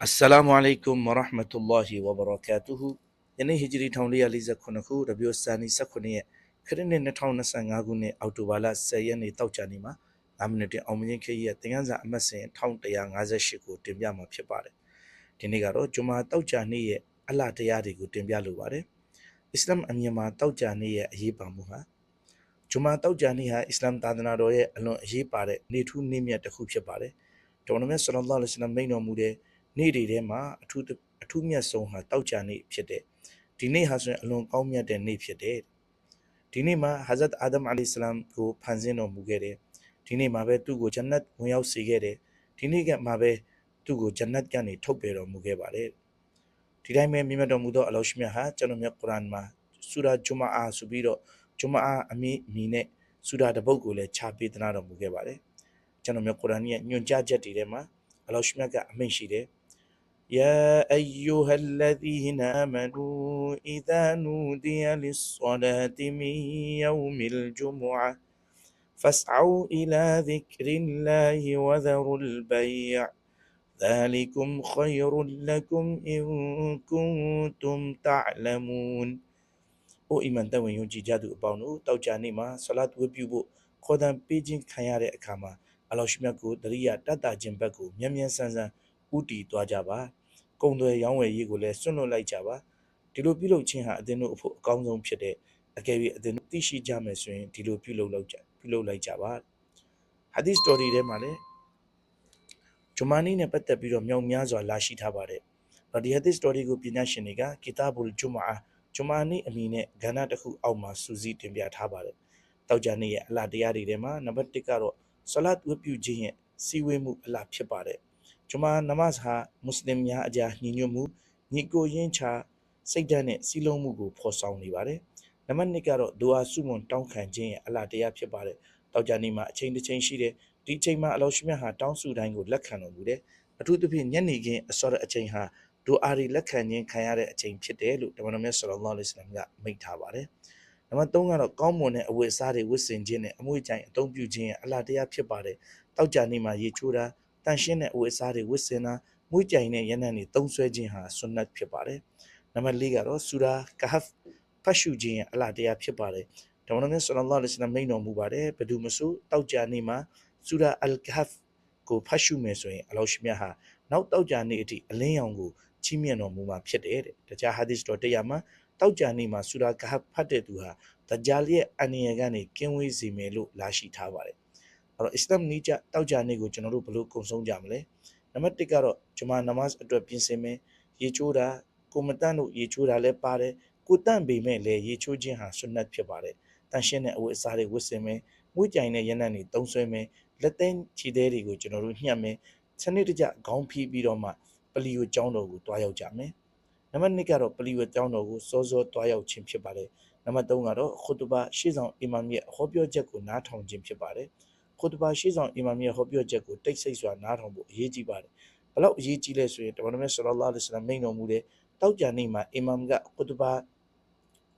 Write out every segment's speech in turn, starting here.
Assalamu alaikum wa rahmatullahi wa barakatuhu ယနေ့ဟီဂျရီ1449ခုရဘီယိုဆာနီ19ရက်ခရစ်နှစ်2025ခုနှစ်အောက်တိုဘာလ10ရက်နေ့တောက်ကြနေမှာ9မိနစ်တင်အောင်မြင်ခေရဲ့သင်ခန်းစာအမှတ်စဉ်1158ကိုတင်ပြမှာဖြစ်ပါတယ်ဒီနေ့ကတော့ဂျုမာတောက်ကြနေ့ရဲ့အလှတရားတွေကိုတင်ပြလိုပါတယ်အစ္စလာမ်အမြင်မှာတောက်ကြနေ့ရဲ့အရေးပါမှုဟာဂျုမာတောက်ကြနေ့ဟာအစ္စလာမ်သာသနာတော်ရဲ့အလွန်အရေးပါတဲ့နေထူးနေ့မြတ်တစ်ခုဖြစ်ပါတယ်တော်နမတ်ဆလ္လာလဟ်အလိုင်းဝါဆလမ်မိန့်တော်မူတဲ့ နေ့တွေထဲမှာအထူးအထူးမြတ်ဆုံးဟာတောက်ကြနေ့ဖြစ်တဲ့ဒီနေ့ဟာဆိုရင်အလွန်ကောင်းမြတ်တဲ့နေ့ဖြစ်တယ်ဒီနေ့မှာဟာဇတ်အာဒမ်အလိဆလမ်ကိုဖန်ဆင်းတော်မူခဲ့တယ်ဒီနေ့မှာပဲသူ့ကိုဂျန်နတ်ဝင်ရောက်စေခဲ့တယ်ဒီနေ့ကမှပဲသူ့ကိုဂျန်နတ်ကနေထုတ်ပယ်တော်မူခဲ့ပါတယ်ဒီတိုင်းပဲမြတ်တော်မူသောအလောရှမြတ်ဟာကျွန်တော်မြတ်ကုရ်အာန်မှာဆူရာဂျူမာအာဆိုပြီးတော့ဂျူမာအာအမီအမီနဲ့ဆူရာတစ်ပုဒ်ကိုလည်းခြာပေးသနာတော်မူခဲ့ပါတယ်ကျွန်တော်မြတ်ကုရ်အာန်ရဲ့ညွှန်ကြားချက်တွေထဲမှာအလောရှမြတ်ကအမိန့်ရှိတယ် يا أيها الذين آمنوا إذا نودي للصلاة من يوم الجمعة فاسعوا إلى ذكر الله وذروا البيع ذلكم خير لكم إن كنتم تعلمون အိုအီမန်တဝင်ယုံကြည်ကြသူအပေါင်းတို့တောက်ကြနေမှာဆလတ်ဝတ်ပြုဖို့ခေါ်တံပေးခြင်းခံရတဲ့အခါမှာအလောရှိမြတ်ကိုတရိယာတတ်တာခြင်းဘက်ကိုမြန်မြန်ဆန်ဆန်ဥတီသွားကြပါ ကုံသွယ်ရောင်းဝယ်ရေးကိုလည်းစွန့်လွတ်လိုက်ကြပါဒီလိုပြုလုပ်ခြင်းဟာအသင်တို့အဖို့အကောင်းဆုံးဖြစ်တဲ့အကယ်၍အသင်တို့သိရှိကြမယ်ဆိုရင်ဒီလိုပြုလုပ်လောက်ကြပြုလုပ်လိုက်ကြပါဟာဒီစတိုရီထဲမှာလည်းဂျမာနီနဲ့ပတ်သက်ပြီးတော့မြောက်များစွာလာရှိထားပါတယ်။ဒီဟာဒီစတိုရီကိုပညာရှင်တွေကကီတာဘူလ်ဂျူမာဂျမာနီအမည်နဲ့ကဏ္ဍတစ်ခုအောက်မှာစူးစီးတင်ပြထားပါတယ်။တောက်ကြနေ့ရဲ့အလားတရားတွေထဲမှာနံပါတ်1ကတော့ဆလတ်ဝတ်ပြုခြင်းရဲ့စီဝေးမှုအလားဖြစ်ပါတယ်။ ဂျမာနမတ်ဟာမွတ်စလင်များအကြားညီညွတ်မှုညီကိုရင်းချစိတ်ဓာတ်နဲ့စီလုံးမှုကိုဖော်ဆောင်နေပါတယ်။နံပါတ်2ကတော့ဒူအာစုမွန်တောင်းခံခြင်းရဲ့အလားတရားဖြစ်ပါတယ်။တောက်ကြနေ့မှာအချိန်တစ်ချိန်ရှိတဲ့ဒီအချိန်မှာအလောရှိမြတ်ဟာတောင်းစုတိုင်းကိုလက်ခံတော်မူတယ်။အထူးသဖြင့်ညနေခင်းအစောရအချိန်ဟာဒူအာရီလက်ခံခြင်းခံရတဲ့အချိန်ဖြစ်တယ်လို့တမန်တော်မြတ်ဆလ္လာလဟ်အလိုင်းဝါဆလမ်ကမိန့်ထားပါတယ်။နံပါတ်3ကတော့ကောင်းမွန်တဲ့အဝတ်အစားတွေဝတ်ဆင်ခြင်းနဲ့အမွေကြိုင်အသုံးပြုခြင်းရဲ့အလားတရားဖြစ်ပါတယ်။တောက်ကြနေ့မှာရေချိုးတာ တန်ရှင်းတဲ့အဝတ်အစားတွေဝတ်ဆင်တာမွေးကြိုင်တဲ့ရနံ့တွေသုံးဆွဲခြင်းဟာဆွန်နတ်ဖြစ်ပါတယ်။နံပါတ်4ကတော့ဆူရာကဟဖ်ဖတ်ရှုခြင်းရဲ့အလားတရားဖြစ်ပါတယ်။တမန်တော်မြတ်ဆလ္လာလဟ်အလိုင်းဝါဆလမ်မိန့်တော်မူပါတယ်ဘယ်သူမဆိုတောက်ကြနေ့မှာဆူရာအလ်ကဟဖ်ကိုဖတ်ရှုမယ်ဆိုရင်အလောရှိမြတ်ဟာနောက်တောက်ကြနေ့အထိအလင်းရောင်ကိုချီးမြှင့်တော်မူမှာဖြစ်တယ်တဲ့။တခြားဟာဒီစ်တော်တရားမှာတောက်ကြနေ့မှာဆူရာကဟဖ်ဖတ်တဲ့သူဟာဒဂျာလ်ရဲ့အန္တရာယ်ကနေကင်းဝေးစေမယ်လို့လာရှိထားပါတယ်။ အဲ့တော့အစ္စလာမ်နီးကြတောက်ကြနေ့ကိုကျွန်တော်တို့ဘယ်လိုကုံဆုံးကြမလဲ။နံပါတ်1ကတော့ဂျမာနမတ်အတွက်ပြင်ဆင်မယ်။ရေချိုးတာကိုမတန့်တို့ရေချိုးတာလည်းပါတယ်။ကိုတန့်ပေမဲ့လည်းရေချိုးခြင်းဟာဆွနတ်ဖြစ်ပါတယ်။တန်ရှင်းတဲ့အဝတ်အစားတွေဝတ်ဆင်မယ်။မွေးကြိုင်တဲ့ရနံ့တွေသုံးဆွဲမယ်။လက်သိမ်းခြေသေးတွေကိုကျွန်တော်တို့ညှက်မယ်။စနစ်တကျခေါင်းဖီးပြီးတော့မှပလီယိုကျောင်းတော်ကိုတွားရောက်ကြမယ်။နံပါတ်2ကတော့ပလီယိုကျောင်းတော်ကိုစောစောတွားရောက်ခြင်းဖြစ်ပါတယ်။နံပါတ်3ကတော့ခုတဘာရှေ့ဆောင်အီမမ်ရဲ့ဟောပြောချက်ကိုနားထောင်ခြင်းဖြစ်ပါတယ်။ ခုတဘာရှေ့ဆောင်အီမမ်ရဲ့ဟောပြောချက်ကိုတိတ်ဆိတ်စွာနားထောင်ဖို့အရေးကြီးပါတယ်။ဘလောက်အရေးကြီးလဲဆိုရင်တမန်တော်မြတ်ဆလ္လာလဟ်အလိုင်းဝါဆလမ်မိန့်တော်မူတဲ့တောက်ကြနေ့မှာအီမမ်ကခုတဘာ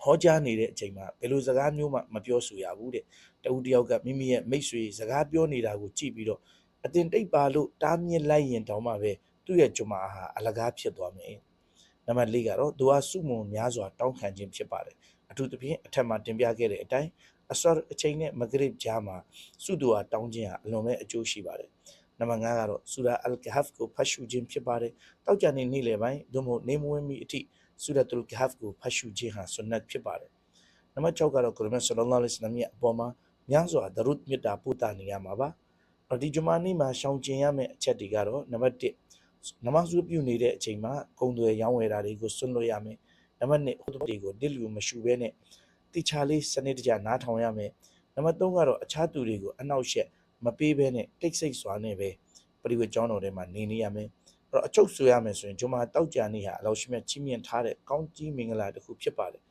ဟောကြားနေတဲ့အချိန်မှာဘယ်လိုစကားမျိုးမှမပြောဆိုရဘူးတဲ့။တဦးတယောက်ကမိမိရဲ့မိတ်ဆွေစကားပြောနေတာကိုကြည့်ပြီးတော့အတင်တိတ်ပါလို့တားမြစ်လိုက်ရင်တောင်မှပဲသူ့ရဲ့ဂျမာဟာအလကားဖြစ်သွားမယ်။နံပါတ်၄ကတော့ဒူအာစုမုံများစွာတောင်းခံခြင်းဖြစ်ပါတယ်။အထူးသဖြင့်အထက်မှာတင်ပြခဲ့တဲ့အတိုင်း အဆောအချိန်နဲ့မဂရစ်ကြားမှာစုဒူအာတောင်းခြင်းဟာအလွန်ပဲအကျိုးရှိပါတယ်။နံပါတ်5ကတော့ဆူရာအလ်ကဟဖ်ကိုဖတ်ရှုခြင်းဖြစ်ပါတယ်။တောက်ကြနေနေ့လယ်ပိုင်းသို့မဟုတ်နေမဝင်မီအထိဆူရတ်တူလ်ကဟဖ်ကိုဖတ်ရှုခြင်းဟာဆွန်နတ်ဖြစ်ပါတယ်။နံပါတ်6ကတော့ကုရ်အာန်ဆလ္လာလဟ်အလိုင်းဝါဆလမ်ရဲ့အပေါ်မှာများစွာဒရုဒ်မြတ်တာပို့တာနေရမှာပါ။ဒီဂျမာနေ့မှာရှောင်ကျင်ရမယ့်အချက်တွေကတော့နံပါတ်1နမဇူပြုနေတဲ့အချိန်မှာကုံတွေရောင်းဝယ်တာတွေကိုစွန့်လွတ်ရမယ်နံပါတ်2ဟိုတွေကိုတစ်လူမရှူဘဲနဲ့ တိချာလေးစနစ်တကျနားထောင်ရမယ်နံပါတ်3ကတော့အခြားသူတွေကိုအနောက်ရှက်မပေးဘဲနဲ့တိတ်ဆိတ်စွာနဲ့ပဲပရိဝတ်ကျောင်းတော်ထဲမှာနေနေရမယ်အဲ့တော့အချုပ်ဆိုရမယ်ဆိုရင်ဂျုမာတောက်ကြနေ့ဟာအလောရှိမြတ်ချီးမြှင့်ထားတဲ့ကောင်းကြီးမင်္ဂလာတစ်ခုဖြစ်ပါတယ်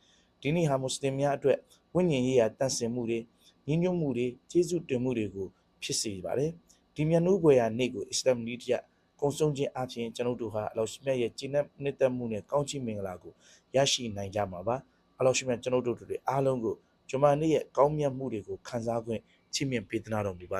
ဒီနေ့ဟာမွတ်စလင်များအတွက်ဝိညာဉ်ရေးရာတန့်စင်မှုတွေညီညွတ်မှုတွေကျေးဇူးတင်မှုတွေကိုဖြစ်စေပါတယ်ဒီမြတ်နိုးဘွယ်ရာနေ့ကိုအစ္စလာမ်နီးတရကုံဆုံးခြင်းအပြင်ကျွန်ုပ်တို့ဟာအလောရှိမြတ်ရဲ့ကျင့်တဲ့နှစ်သက်မှုနဲ့ကောင်းချီးမင်္ဂလာကိုရရှိနိုင်ကြမှာပါ အလောရှိမြတ်ကျွန်ုပ်တို့တွေအားလုံးကိုဂျမာနေ့ရဲ့ကောင်းမြတ်မှုတွေကိုခံစား권ချီးမြှင့်ပေးသနာတော်မူပါ